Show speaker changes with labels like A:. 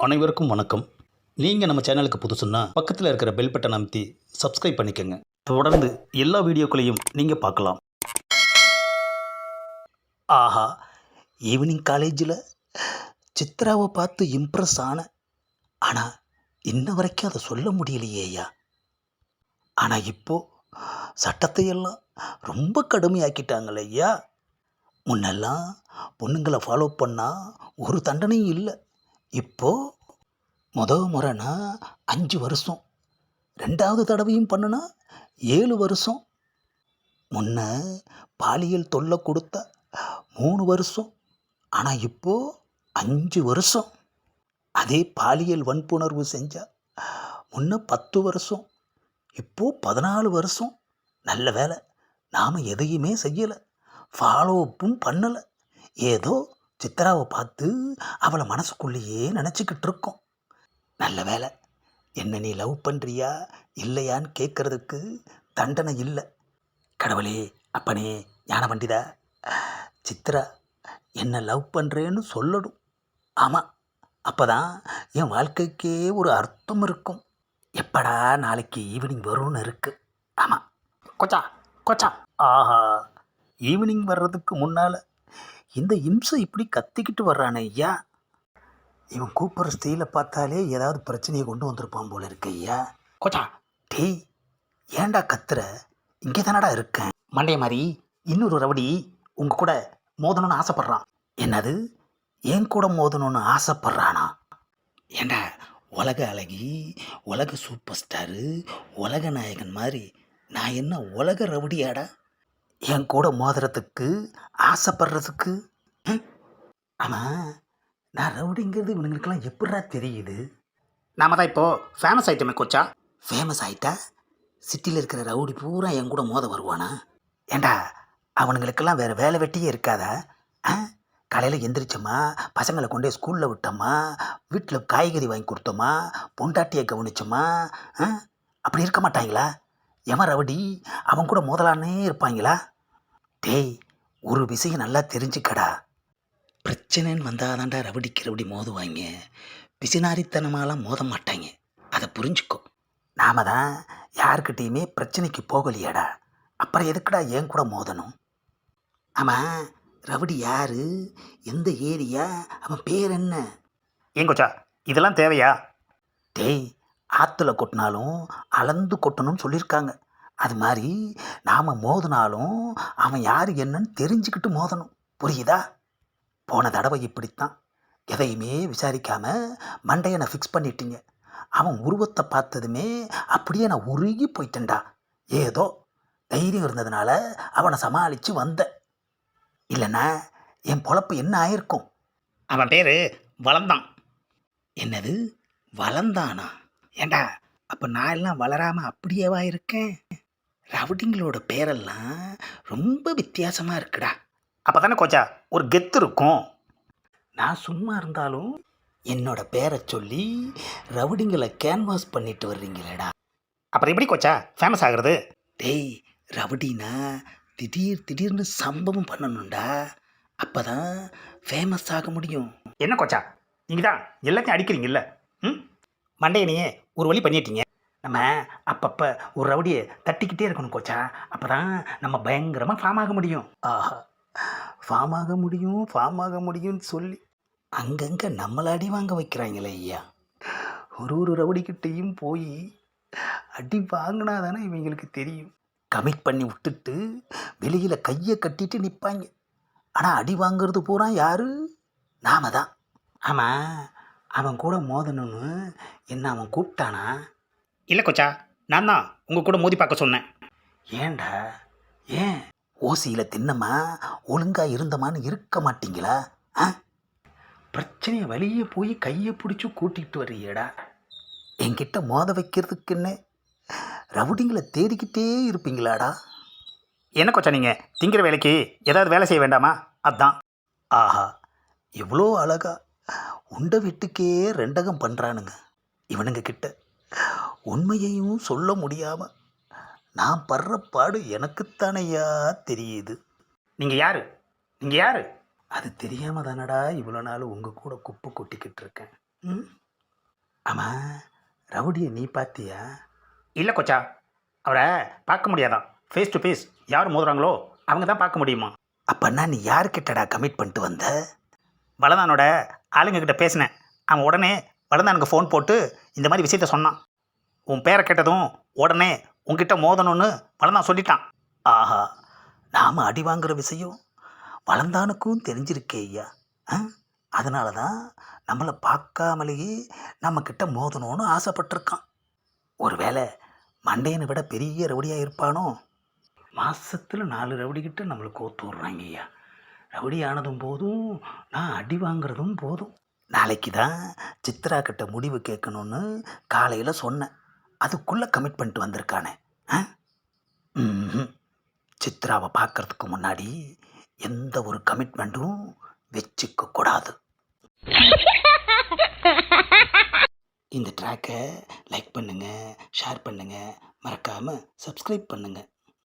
A: அனைவருக்கும் வணக்கம். நீங்கள் நம்ம சேனலுக்கு புதுசுன்னா பக்கத்தில் இருக்கிற பெல் பட்டன் அமைத்தி சப்ஸ்கிரைப் பண்ணிக்கோங்க. தொடர்ந்து எல்லா வீடியோக்களையும் நீங்கள் பார்க்கலாம். ஆஹா ஈவினிங் காலேஜில் சித்ராவை பார்த்து இம்ப்ரெஸ் ஆன ஆனால் இன்ன வரைக்கும் அதை சொல்ல முடியலையே ஐயா. ஆனால் இப்போது சட்டத்தை எல்லாம் ரொம்ப கடுமையாக்கிட்டாங்களே ஐயா. முன்னெல்லாம் பொண்ணுங்களை ஃபாலோ பண்ணால் ஒரு தண்டனையும் இல்லை. இப்போ முத முறைனா அஞ்சு வருஷம். ரெண்டாவது தடவையும் பண்ணுனா ஏழு வருஷம். முன்ன பாலியல் தொல்லை கொடுத்த மூணு வருஷம். ஆனால் இப்போது அஞ்சு வருஷம். அதே பாலியல் வன்புணர்வு செஞ்சால் முன்ன பத்து வருஷம். இப்போது பதினாலு வருஷம். நல்ல வேலை. நாம் எதையுமே செய்யலை. ஃபாலோ அப்பும் பண்ணலை. ஏதோ சித்ராவை பார்த்து அவளை மனசுக்குள்ளேயே நினச்சிக்கிட்டு இருக்கோம் நல்ல வேலை என்ன நீ லவ் பண்ணுறியா இல்லையான்னு கேட்குறதுக்கு தண்டனை இல்லை. கடவுளே அப்பனே ஞான பண்டிதா சித்ரா என்ன லவ் பண்ணுறேன்னு சொல்லணும். ஆமாம் அப்போ தான் என் வாழ்க்கைக்கே ஒரு அர்த்தம் இருக்கும். எப்படா நாளைக்கு ஈவினிங் வரும்னு இருக்குது ஆமாம் கொச்சா கொச்சா. ஆஹா ஈவினிங் வர்றதுக்கு முன்னால் இந்த இம்சை இப்படி கத்திக்கிட்டு வர்றானே ஐயா? இவன் கூப்பிட்ற ஸ்டீலை பார்த்தாலே ஏதாவது பிரச்சனையை கொண்டு வந்திருப்பான் போல இருக்கு ஐயா. கொச்சா டேய் ஏண்டா கத்துற? இங்கே தானடா இருக்கேன். மண்டைய மாதிரி இன்னொரு ரவுடி உங்க கூட மோதணும்னு ஆசைப்பட்றான். என்னது? என் கூட மோதணும்னு ஆசைப்பட்றானா? ஏண்டா உலக அழகி உலக சூப்பர் ஸ்டாரு உலக நாயகன் மாதிரி நான் என்ன உலக ரவுடியாடா? என் கூட மோதுறதுக்கு ஆசைப்படுறதுக்கு? ஆமாம் நான் ரவுடிங்கிறது இவனுங்களுக்கெல்லாம் எப்படிடா தெரியுது? நாம தான் இப்போது ஃபேமஸ் ஆயிட்டோமே கொச்சா? ஃபேமஸ் ஆயிட்டா? சிட்டியில் இருக்கிற ரவுடி பூரா என் கூட மோத வருவானா? ஏண்டா அவனுங்களுக்கெல்லாம் வேறு வேலை வெட்டியே இருக்காதா? ஆ? காலையில் எந்திரிச்சோமா? பசங்களை கொண்டே ஸ்கூலில் விட்டோமா? வீட்டில் காய்கறி வாங்கி கொடுத்தோமா? பொண்டாட்டியை கவனிச்சோமா? அப்படி இருக்க மாட்டாங்களா? எவன் ரவுடி? அவன் கூட மோதலானே இருப்பாங்களா? டேய் ஒரு விஷயம் நல்லா தெரிஞ்சுக்கடா. பிரச்சனைன்னு வந்தாதான்டா ரவுடிக்கு ரவுடி மோதுவாங்க. பிசினாரித்தனமாலாம் மோத மாட்டாங்க அதை புரிஞ்சுக்கோ. நாம தான் யாருக்கிட்டேயுமே பிரச்சனைக்கு போகலையாடா. அப்புறம் எதுக்குடா ஏன் கூட மோதணும்? ஆமாம் ரவுடி யாரு? எந்த ஏரியா? அவன் பேர் என்ன? ஏங்கொச்சா இதெல்லாம் தேவையா? டேய் ஆற்றுல கொட்டினாலும் அளந்து கொட்டணும்னு சொல்லியிருக்காங்க. அது மாதிரி நாம் மோதினாலும் அவன் யார் என்னன்னு தெரிஞ்சுக்கிட்டு மோதணும். புரியுதா? போன தடவை இப்படித்தான். எதையுமே விசாரிக்காம மண்டையனை ஃபிக்ஸ் பண்ணிட்டீங்க. அவன் உருவத்தை பார்த்ததுமே அப்படியே நான் உருகி போயிட்டேன்டா. ஏதோ தைரியம் இருந்ததுனால அவனை சமாளித்து வந்தேன். இல்லைன்னா என் பொழப்பு என்ன ஆயிருக்கும்? அவன் பேர் வளந்தான். என்னது? வளந்தானா? ஏண்டா அப்போ நான் எல்லாம் வளராமல் அப்படியேவா இருக்கேன்? ரவுடிங்களோட பேரெல்லாம் ரொம்ப வித்தியாசமாக இருக்குடா. அப்போ தானே கோச்சா ஒரு கெத்து இருக்கும். நான் சும்மா இருந்தாலும் என்னோட பேரை சொல்லி ரவுடிங்களை கேன்வாஸ் பண்ணிட்டு வர்றீங்களேடா. அப்புறம் எப்படி கோச்சா ஃபேமஸ் ஆகுறது? டேய் ரவுடினா திடீர் திடீர்னு சம்பவம் பண்ணணும்டா. அப்போ தான் ஃபேமஸ் ஆக முடியும். என்ன கோச்சா நீங்கள் தான் எல்லாத்தையும் அடிக்கிறீங்கல்ல? ம்? மண்டையனையே ஒரு வழி பண்ணிட்டீங்க. நம்ம அப்பப்போ ஒரு ரவுடியை தட்டிக்கிட்டே இருக்கணும் கோச்சா. அப்போ தான் நம்ம பயங்கரமாக ஃபார்ம் ஆக முடியும். ஆஹா. ஃபார்ம் ஆக முடியும் ஃபார்ம் ஆக முடியும்னு சொல்லி. அங்கங்கே நம்மளை அடி வாங்க வைக்கிறாங்களே ஐயா. ஒரு ஒரு ரவுடிக்கிட்டையும் போய் அடி வாங்கினா தானே இவங்களுக்கு தெரியும். கமிட் பண்ணி விட்டுட்டு வெளியில் கையை கட்டிட்டு நிற்பாங்க ஆனால் அடி வாங்குறது பூரா யாரு? நாம தான் ஆமாம் அவன் கூட மோதணும்னு என்ன அவன் கூப்பிட்டானா? இல்லை கொச்சா நான் தான் உங்கள் கூட மோதி பார்க்க சொன்னேன். ஏன்டா? ஏன்? ஓசியில் தின்னமா ஒழுங்கா இருந்தமான்னு இருக்க மாட்டீங்களா? ஆ? பிரச்சனையை வெளியே போய் கையை பிடிச்சி கூட்டிகிட்டு வர்றியேடா. என்கிட்ட மோத வைக்கிறதுக்குன்னு ரவுடிங்களை தேடிக்கிட்டே இருப்பீங்களாடா? என்ன கொச்சா நீங்கள் திங்கிற வேலைக்கு ஏதாவது வேலை செய்ய வேண்டாமா? அதான். ஆஹா எவ்வளோ அழகா உண்ட வீட்டுக்கே ரெண்டகம் பண்ணுறானுங்க இவனுங்க கிட்ட உண்மையையும் சொல்ல முடியாம நான் படுற பாடு எனக்குத்தானையா தெரியுது. நீங்கள் யாரு? நீங்கள் யாரு? அது தெரியாம தானடா இவ்வளோ நாள் உங்கள் கூட குப்பை கொட்டிக்கிட்டு இருக்கேன். ம்? ஆமாம் ரவுடியை நீ பார்த்தியா
B: இல்லை கொச்சா அவரை பார்க்க முடியாதான் ஃபேஸ் டு ஃபேஸ் யார் மோதுறாங்களோ அவங்க தான் பார்க்க முடியுமா?
A: அப்பன்னா நீ யார்கிட்டடா கமிட் பண்ணிட்டு வந்த?
B: வளதானோட ஆளுங்கக்கிட்ட பேசினேன். அவன் உடனே வளர்ந்தானுக்கு ஃபோன் போட்டு இந்த மாதிரி விஷயத்த சொன்னான். உன் பேரை கேட்டதும் உடனே உன்கிட்ட மோதணும்னு வளர்ந்தான் சொல்லிட்டான்.
A: ஆஹா நாம் அடி வாங்குற விஷயம் வளர்ந்தானுக்கும் தெரிஞ்சிருக்கே ஐயா. அதனால தான் நம்மளை பார்க்காமலேயே நம்மக்கிட்ட மோதணும்னு ஆசைப்பட்டிருக்கான். ஒருவேளை மண்டையனை விட பெரிய ரவுடியாக இருப்பானோ? மாதத்தில் நாலு ரவுடிக்கிட்ட நம்மளுக்கு ஓத்து விட்றாங்க ஐயா. ரவுடி ஆனதும் போதும் நான் அடி வாங்குறதும் போதும். நாளைக்கு தான் சித்ரா கிட்ட முடிவு கேட்கணும்னு காலையில் சொன்னேன். அதுக்குள்ளே கமிட் பண்ணிட்டு வந்திருக்கானே. ஆ? சித்ராவை பார்க்கறதுக்கு முன்னாடி எந்த ஒரு கமிட்மெண்ட்டும் வச்சுக்க கூடாது. இந்த ட்ராக்கை லைக் பண்ணுங்கள் ஷேர் பண்ணுங்கள் மறக்காமல் சப்ஸ்கிரைப் பண்ணுங்கள்